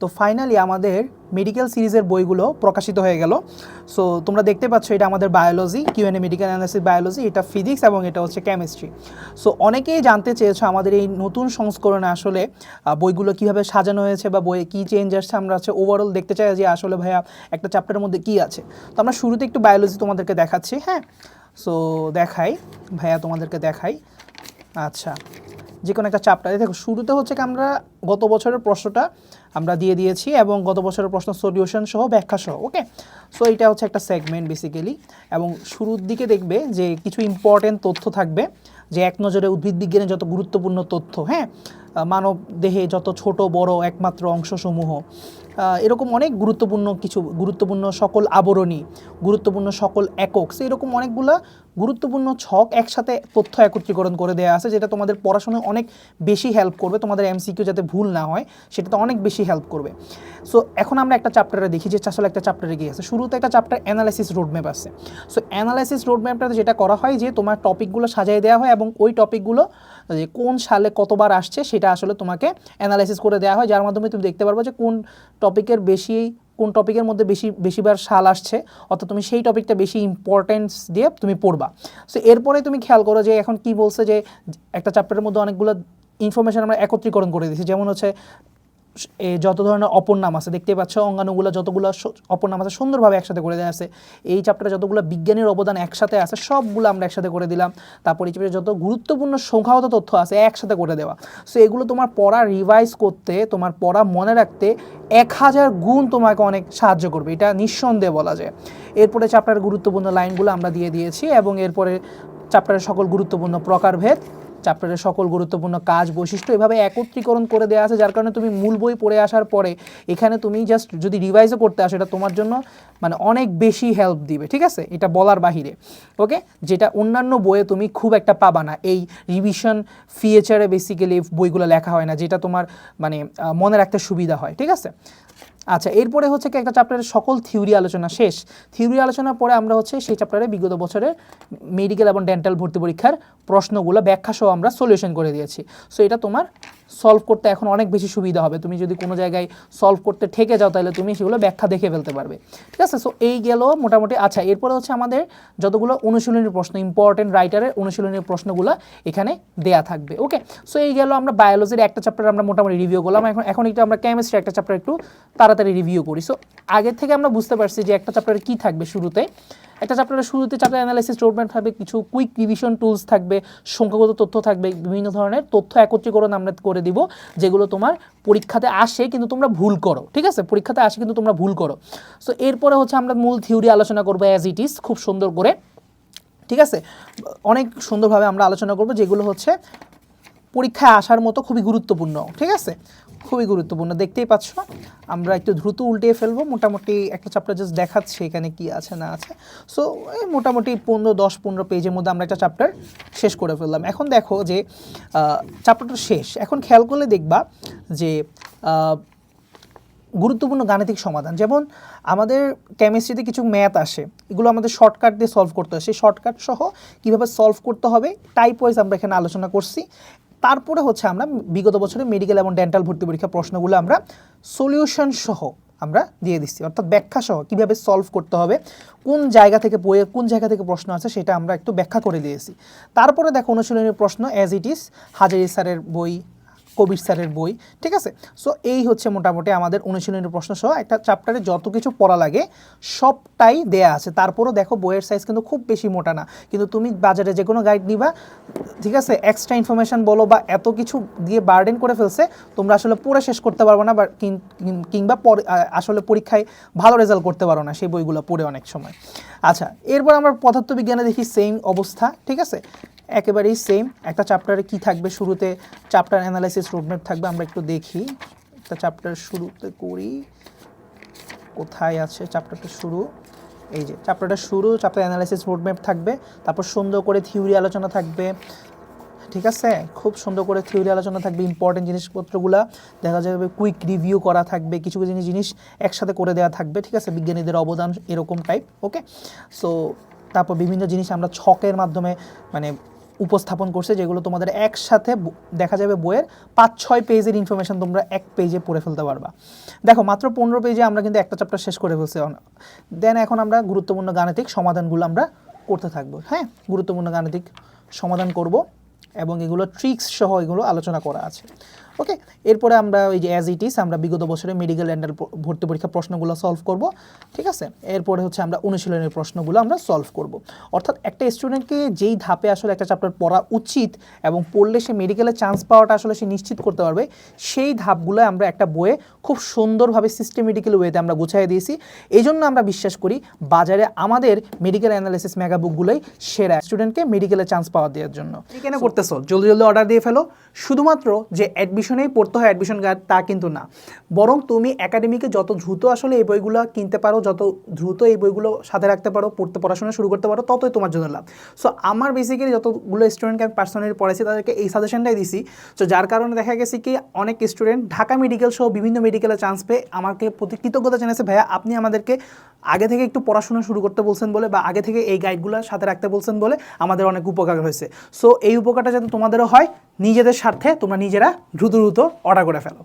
তো ফাইনালি আমাদের মেডিকেল সিরিজের বইগুলো প্রকাশিত হয়ে গেল। সো তোমরা দেখতে পাচ্ছ এটা আমাদের biology QnA medical analysis biology এটা ফিজিক্স এবং এটা হচ্ছে কেমিস্ট্রি সো অনেকেই জানতে চেয়েছো আমাদের এই নতুন সংস্করণে আসলে বইগুলো কীভাবে সাজানো হয়েছে বা বইয়ে কী চেঞ্জ আসছে। আমরা হচ্ছে ওভারঅল দেখতে চাই যে আসলে ভাইয়া একটা চ্যাপ্টারের মধ্যে কী আছে। তো আমরা শুরুতে একটু বায়োলজি তোমাদেরকে দেখাচ্ছি হ্যাঁ? সো দেখাই, ভাইয়া তোমাদেরকে দেখাই। আচ্ছা। যে কোনো একটা চাপটা দেখো, শুরুতে হচ্ছে কি আমরা গত বছরের প্রশ্নটা আমরা দিয়ে দিয়েছি এবং গত বছরের প্রশ্ন সলিউশন সহ, ব্যাখ্যা সহ ওকে সো এটা হচ্ছে একটা সেগমেন্ট বেসিক্যালি এবং শুরুর দিকে দেখবে যে কিছু ইম্পর্টেন্ট তথ্য থাকবে, যে এক নজরে উদ্ভিদ বিজ্ঞানের যত গুরুত্বপূর্ণ তথ্য হ্যাঁ? মানব দেহে যত ছোট, বড় একমাত্র অংশসমূহ এরকম অনেক গুরুত্বপূর্ণ কিছু, গুরুত্বপূর্ণ সকল আবরণী, গুরুত্বপূর্ণ সকল একক, সো এরকম অনেকগুলো গুরুত্বপূর্ণ ছক একসাথে তথ্য একত্রীকরণ করে দেওয়া আছে, যেটা তোমাদের পড়াশোনায় অনেক বেশি হেল্প করবে, তোমাদের এমসিকিউ যাতে ভুল না হয়, সেটাতে অনেক বেশি হেল্প করবে। সো এখন আমরা একটা চ্যাপ্টারে দেখি, যে আসলে একটা চ্যাপ্টারে গিয়ে আছে শুরুতে একটা চ্যাপ্টার অ্যানালাইসিস রোডম্যাপ আছে। সো অ্যানালাইসিস রোডম্যাপটাতে যেটা করা হয়, যে তোমার টপিকগুলো সাজিয়ে দেওয়া হয় এবং ওই টপিকগুলো যে কোন সালে কতবার আসছে সেটা আসলে তোমাকে অ্যানালাইসিস করে দেওয়া হয়, যার মাধ্যমে তুমি দেখতে পারব যে কোন টপিকের বেশি, কোন টপিকের মধ্যে বেশি, বেশিবার সাল আসছে, অর্থাৎ তুমি সেই টপিকটা বেশি ইম্পর্টেন্স দিয়ে তুমি পড়বা। সো এরপরে তুমি খেয়াল করো যে এখন কি বলছে যে, একটা চ্যাপ্টারের মধ্যে অনেকগুলো ইনফরমেশন আমরা একত্রীকরণ করে দিয়েছি। যেমন হচ্ছে যত ধরনের অপর নাম আছে দেখতে পাচ্ছ অঙ্গাণুগুলো যতগুলো অপর নাম আছে সুন্দরভাবে একসাথে করে দেওয়া আছে। এই চ্যাপ্টারে যতগুলো বিজ্ঞানের অবদান একসাথে আছে, সবগুলো আমরা একসাথে করে দিলাম। তারপর এই চ্যাপ্টারে যত গুরুত্বপূর্ণ সংখ্যাগত তথ্য আছে, একসাথে করে দেওয়া। সো এগুলো তোমার পড়া রিভাইজ করতে, তোমার পড়া মনে রাখতে এক হাজার গুণ তোমাকে অনেক সাহায্য করবে। এটা নিঃসন্দেহে বলা যায়। এরপরে চ্যাপ্টারের গুরুত্বপূর্ণ লাইনগুলো আমরা দিয়ে দিয়েছি এবং এরপরে চ্যাপ্টারের সকল গুরুত্বপূর্ণ প্রকারভেদ চ্যাপ্টারের সকল গুরুত্বপূর্ণ কাজ বৈশিষ্ট্য এভাবে একত্রীকরণ করে দেওয়া আছে, যার কারণে তুমি মূল বই পড়ে আসার পরে এখানে তুমি জাস্ট যদি রিভাইজও করতে আসো, এটা তোমার জন্য মানে অনেক বেশি হেল্প দিবে, ঠিক আছে? এটা বলার বাহিরে ওকে যেটা অন্যান্য বইয়ে তুমি খুব একটা পাবা না। এই রিভিশন ফিচারে বেসিক্যালি বইগুলো লেখা হয় না, যেটা তোমার মানে মনে রাখতে সুবিধা হয়, ঠিক আছে? আচ্ছা এরপরে হচ্ছে কি একটা চ্যাপ্টারের সকল থিওরি আলোচনা শেষ। থিওরি আলোচনা পরে আমরা হচ্ছে সেই চ্যাপ্টারে বিগত বছরের মেডিকেল এবং ডেন্টাল ভর্তি পরীক্ষার প্রশ্নগুলো ব্যাখ্যা সহ আমরা সলিউশন করে দিয়েছি। সো এটা তোমার সলভ করতে এখন অনেক বেশি সুবিধা হবে। তুমি যদি কোনো জায়গায় সলভ করতে ঠেকে যাও, তাহলে তুমি সেগুলো ব্যাখ্যা দেখে ফেলতে পারবে। ঠিক আছে? সো এই গেল মোটামুটি। আচ্ছা এরপরে হচ্ছে আমাদের যতগুলো অনুশীলনীর প্রশ্ন ইম্পর্টেন্ট রাইটারের অনুশীলনীর প্রশ্নগুলো এখানে দেয়া থাকবে। ওকে সো এই গেল আমরা বায়োলজির একটা চ্যাপ্টার আমরা মোটামুটি রিভিউ করলাম। এখন এখন একটু আমরা কেমিস্ট্রি একটা চ্যাপ্টার একটু তাড়াতাড়ি রিভিউ করি। সো আগের থেকে আমরা বুঝতে পারছি যে একটা চ্যাপ্টারে কী থাকবে শুরুতে। একটা চ্যাপ্টারের শুরুতে চ্যাপ্টার অ্যানালাইসিস রোডম্যাপ থাকবে, কিছু কুইক রিভিশন টুলস থাকবে, সংখ্যাগত তথ্য থাকবে, বিভিন্ন ধরনের তথ্য একত্রীকরণ আমরা করে দিব, যেগুলো তোমার পরীক্ষাতে আসে কিন্তু তোমরা ভুল করো, ঠিক আছে? পরীক্ষাতে আসে কিন্তু তোমরা ভুল করো। সো এরপরে হচ্ছে আমরা মূল থিওরি আলোচনা করব অ্যাজ ইট ইজ খুব সুন্দর করে, ঠিক আছে? অনেক সুন্দরভাবে আমরা আলোচনা করব, যেগুলো হচ্ছে পরীক্ষায় আসার মতো খুবই গুরুত্বপূর্ণ, ঠিক আছে? খুবই গুরুত্বপূর্ণ। দেখতেই পাচ্ছ, আমরা একটু দ্রুত উল্টিয়ে ফেলব। মোটামুটি একটা চ্যাপ্টার জাস্ট দেখাচ্ছে এখানে কি আছে না আছে। সো এই মোটামুটি পনেরো, দশ, পনেরো পেজের মধ্যে আমরা একটা চ্যাপ্টার শেষ করে ফেললাম। এখন দেখো যে চ্যাপ্টারটা শেষ। এখন খেয়াল করলে দেখবা যে গুরুত্বপূর্ণ গাণিতিক সমাধান। যেমন আমাদের কেমিস্ট্রিতে কিছু ম্যাথ আসে, এগুলো আমাদের শর্টকাট দিয়ে সলভ করতে হয়। সেই শর্টকাট সহ কীভাবে সলভ করতে হবে টাইপ ওয়াইজ আমরা এখানে আলোচনা করছি। তারপরে হচ্ছে আমরা বিগত বছরে মেডিকেল এবং ডেন্টাল ভর্তি পরীক্ষা প্রশ্নগুলো আমরা সলিউশন সহ আমরা দিয়ে দিচ্ছি। অর্থাৎ ব্যাখ্যা সহ কীভাবে সলভ করতে হবে, কোন জায়গা থেকে বইয়ে কোন জায়গা থেকে প্রশ্ন আছে সেটা আমরা একটু ব্যাখ্যা করে দিয়েছি। তারপরে দেখো অনুশীলনের প্রশ্ন অ্যাজ ইট ইজ হাজারি স্যারের বই কবির স্যারের বই, ঠিক আছে? সো এই হচ্ছে মোটামুটি আমাদের অনুশীলনের প্রশ্ন সহ একটা চ্যাপ্টারে যত কিছু পড়া লাগে, সবটাই দেয়া আছে। তারপরও দেখো বইয়ের সাইজ কিন্তু খুব বেশি মোটা না। কিন্তু তুমি বাজারে যে কোনো গাইড নিবা, ঠিক আছে? এক্সট্রা ইনফরমেশন বলো বা এত কিছু দিয়ে বার্ডেন করে ফেলছে, তোমরা আসলে পড়ে শেষ করতে পারব না বা কিংবা আসলে পরীক্ষায় ভালো রেজাল্ট করতে পারো না সেই বইগুলো পড়ে অনেক সময়। আচ্ছা এরপর আমরা পদার্থবিজ্ঞানে দেখি সেম অবস্থা, ঠিক আছে? একেবারেই সেম একটা চ্যাপ্টারে কি থাকবে শুরুতে? চ্যাপ্টার অ্যানালাইসিস রোডম্যাপ থাকবে, আমরা একটু দেখি। একটা চ্যাপ্টার শুরুতে করি। কোথায় আছে চ্যাপ্টারটা শুরু? এই যে চ্যাপ্টারটা শুরু চ্যাপ্টার অ্যানালাইসিস রোডম্যাপ থাকবে। তারপর সুন্দর করে থিওরি আলোচনা থাকবে। ঠিক আছে? খুব সুন্দর করে থিওরি আলোচনা থাকবে ইম্পর্টেন্ট জিনিসপত্রগুলো। দেখা যাবে কুইক রিভিউ করা থাকবে, কিছু কিছু জিনিস একসাথে করে দেওয়া থাকবে। ঠিক আছে? বিজ্ঞানীদের অবদান এরকম টাইপ ওকে সো তারপর বিভিন্ন জিনিস আমরা ছকের মাধ্যমে মানে উপস্থাপন করছে, যেগুলো তোমাদের একসাথে দেখা যাবে বইয়ের পাঁচ, ছয় পেজের ইনফরমেশান তোমরা এক পেজে পড়ে ফেলতে পারবা। দেখো, মাত্র পনেরো পেজে আমরা কিন্তু একটা চ্যাপ্টার শেষ করে ফেলছি দেন এখন আমরা গুরুত্বপূর্ণ গাণিতিক সমাধানগুলো আমরা করতে থাকব হ্যাঁ? গুরুত্বপূর্ণ গাণিতিক সমাধান করব এবং এগুলো ট্রিক্স সহ এগুলো আলোচনা করা আছে। ওকে এরপরে আমরা ওই যে অ্যাজ ইট ইস আমরা বিগত বছরে মেডিকেল অ্যান্ডাল ভর্তি পরীক্ষা প্রশ্নগুলো সলভ করব, ঠিক আছে? এরপরে হচ্ছে আমরা অনুশীলনের প্রশ্নগুলো আমরা সলভ করব। অর্থাৎ একটা স্টুডেন্টকে যেই ধাপে আসলে একটা চ্যাপ্টার পড়া উচিত এবং পড়লে সে মেডিকেলে চান্স পাওয়াটা আসলে সে নিশ্চিত করতে পারবে, সেই ধাপগুলো আমরা একটা বইয়ে খুব সুন্দরভাবে সিস্টেমেটিক্যাল ওয়েতে আমরা গুছিয়ে দিয়েছি। এই জন্য আমরা বিশ্বাস করি বাজারে আমাদের মেডিকেল অ্যানালিসিস মেগা বুকগুলোই সেরা স্টুডেন্টকে মেডিকেলে চান্স পাওয়া দেওয়ার জন্য। কেন করতেছো? জলদি জলদি অর্ডার দিয়ে ফেলো। শুধুমাত্র যে অ্যাডমিশনেই পড়তে হয় অ্যাডমিশন গাইড তা কিন্তু না। বরং তুমি একাডেমিকে যত দ্রুত আসলে এই বইগুলো কিনতে পারো, যত দ্রুত এই বইগুলো সাথে রাখতে পারো, পড়তে, পড়াশোনা শুরু করতে পারো, ততই তোমার জন্য লাভ। সো আমার বেসিক্যালি যতগুলো স্টুডেন্টকে আমি পার্সোনালি পড়াইছি, তাদেরকে এই সাজেশনটাই দিছি। সো যার কারণে দেখা গেছে কি, অনেক স্টুডেন্ট ঢাকা মেডিকেল সহ বিভিন্ন মেডিকেলে চান্স পেয়ে আমাকে প্রতি কৃতজ্ঞতা জানিয়েছে ভাইয়া, আপনি আমাদেরকে আগে থেকে একটু পড়াশোনা শুরু করতে বলছেন বলে বা আগে থেকে এই গাইডগুলো সাথে রাখতে বলছেন বলে আমাদের অনেক উপকার হয়েছে। সো এই উপকারটা যাতে তোমাদেরও হয়, নিজেদের স্বার্থে তোমরা নিজেরা দ্রুত দ্রুত অর্ডার করে ফেলো।